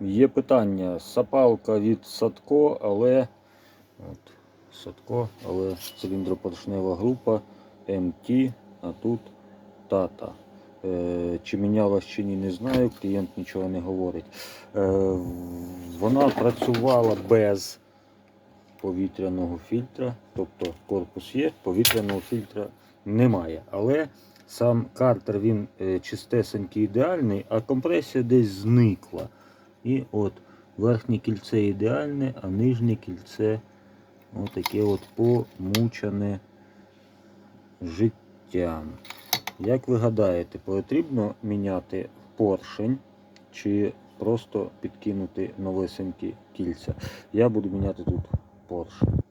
Є питання. Сапалка від Садко, але от, Садко, але циліндропоршнева група МТ, а тут Тата. Е, чи мінялась чи ні, не знаю, клієнт нічого не говорить. Е, вона працювала без повітряного фільтра, тобто корпус є, повітряного фільтра немає. Але сам картер він е, чистесенький ідеальний, а компресія десь зникла. І от верхнє кільце ідеальне, а нижнє кільце отаке от помучене життям. Як ви гадаєте, потрібно міняти поршень чи просто підкинути новесенькі кільця? Я буду міняти тут поршень.